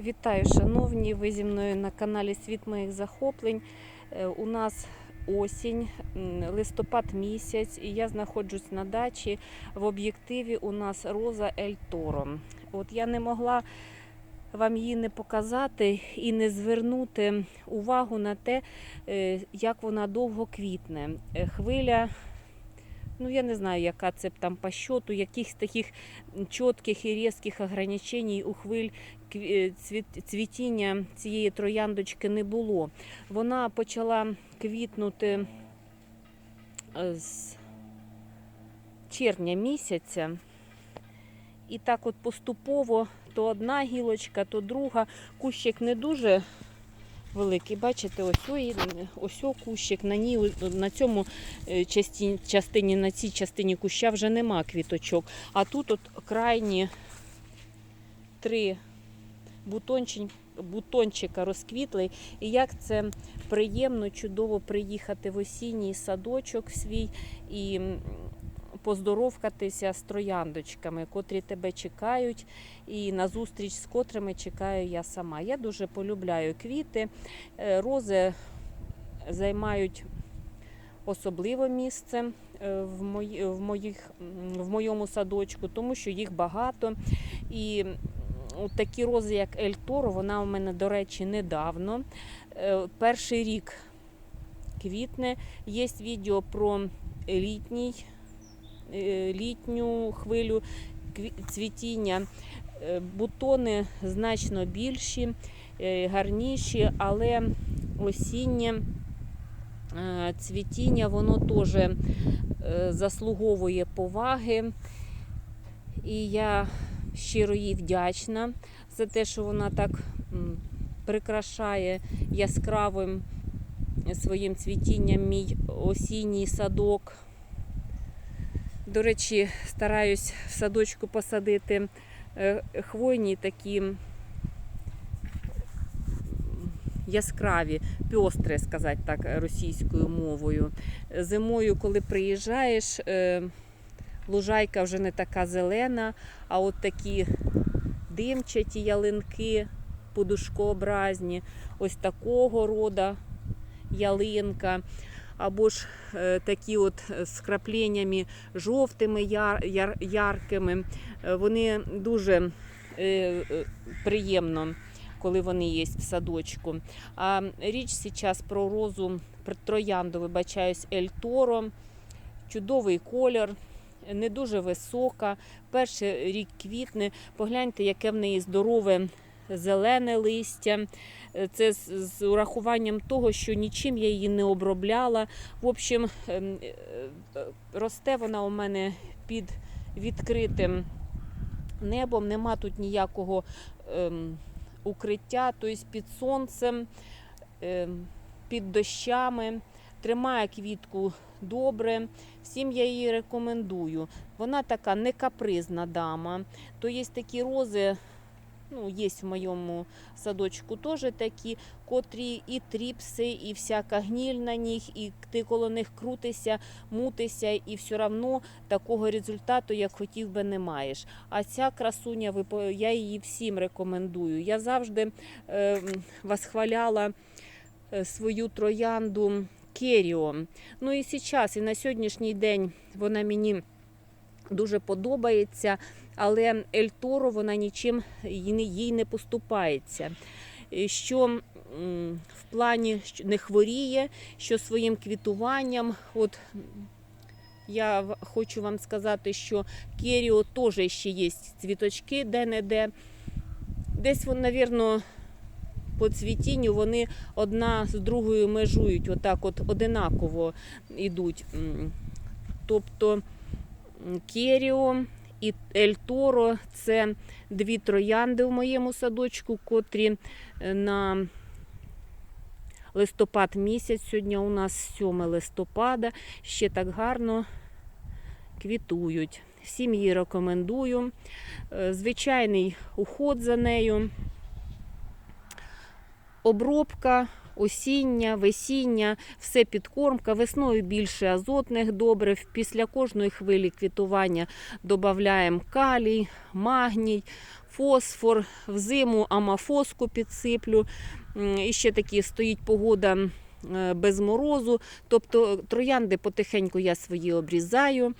Вітаю, шановні! Ви зі мною на каналі Світ моїх захоплень. Е, У нас осінь, листопад місяць, і я знаходжусь на дачі. В об'єктиві у нас роза Ель Торо. От я не могла вам її не показати і не звернути увагу на те, е, як вона довго квітне. Е, Хвиля. Ну, я не знаю, яка це там по щоту, якихось таких чітких і різких ограничень у хвиль е, цвіт- цвітіння цієї трояндочки не було. Вона почала квітнути е, з червня місяця. І так от поступово то одна гілочка, то друга. Кущик не дуже великий. Бачите, ось ой, ось о кущик. На, ній, на цьому е, частині, на цій частині куща вже нема квіточок. А тут от крайні три бутончик, бутончика розквітли. І як це приємно, чудово приїхати в осінній садочок свій і поздоровкатися з трояндочками, котрі тебе чекають, і на зустріч з котрими чекаю я сама. Я дуже полюбляю квіти. Е, Рози займають особливе місце е, в, мої, в, моїх, в моєму садочку, тому що їх багато. І от такі рози, як Ель Торо, вона у мене, до речі, недавно. Е, Перший рік квітне. Є відео про літній, літню хвилю цвітіння. Е, Бутони значно більші, е, гарніші, але осіннє е, цвітіння воно теж е, заслуговує поваги. І я щиро їй вдячна за те, що вона так прикрашає яскравим своїм цвітінням мій осінній садок. До речі, стараюсь в садочку посадити е, хвойні такі яскраві, пьостри, сказати так, російською мовою. Зимою, коли приїжджаєш, е, лужайка вже не така зелена, а от такі димчаті ялинки подушкообразні, ось такого рода ялинка. Або ж е, такі от з крапленнями жовтими, яр, яр, яркими. Е, Вони дуже е, е, приємно, коли вони є в садочку. А річ зараз про розу, троянду, вибачаюсь, Ель Торо. Чудовий колір, не дуже висока. Перший рік квітне. Погляньте, яке в неї здорове зелене листя. Е, Це з, урахуванням того, що нічим я її не обробляла. В общем, ем, е, росте вона у мене під відкритим небом. Нема тут ніякого ем, укриття, тобто під сонцем, ем, під дощами. Тримає квітку добре. Всім я її рекомендую. Вона така не капризна дама. То є такі рози, ну, є в моєму садочку теж такі, котрі і тріпси, і всяка гніль на них, і ти коло них крутишся, мутишся, і все одно такого результату, як хотів би, не маєш. А ця красуня, я її всім рекомендую. Я завжди е, м, восхваляла е, свою троянду Керіо. Ну і зараз, і на сьогоднішній день вона мені дуже подобається, але Ель Торо вона нічим їй не- поступається. Що в плані не хворіє, що своїм квітуванням, от я хочу вам сказати, що Керіо теж ще є цвіточки де-не-де. Десь, вон, навірно, по цвітінню вони одна з другою межують, отак от одинаково йдуть. Тобто Керіо і Ель Торо це дві троянди в моєму садочку, котрі е, на листопад місяць. Сьогодні у нас 7 листопада, ще так гарно квітують. Всім її рекомендую. Е, Звичайний уход за нею. Обробка осіння, весіння, все підкормка. Весною більше азотних добрив. Після кожної хвилі квітування додаємо калій, магній, фосфор, взиму амафоску підсиплю. І ще такі стоїть погода е, без морозу. Тобто троянди потихеньку я свої обрізаю.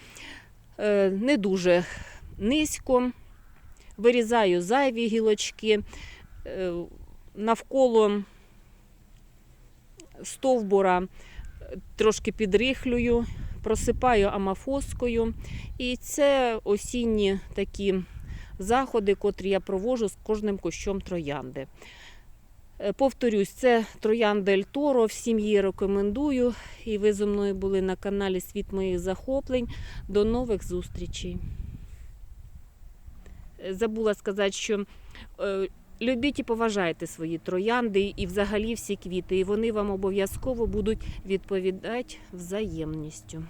Е, Не дуже низько. Вирізаю зайві гілочки. Е, Навколо стовбура е, трошки підрихлюю, просипаю амафоскою. І це осінні такі заходи, котрі я провожу з кожним кущом троянди. Е, Повторюсь, це троянда Ель Торо, всім її рекомендую. І ви зі мною були на каналі Світ моїх захоплень. До нових зустрічей. Е, Забула сказати, що любіть і поважайте свої троянди і взагалі всі квіти, і вони вам обов'язково будуть відповідати взаємністю.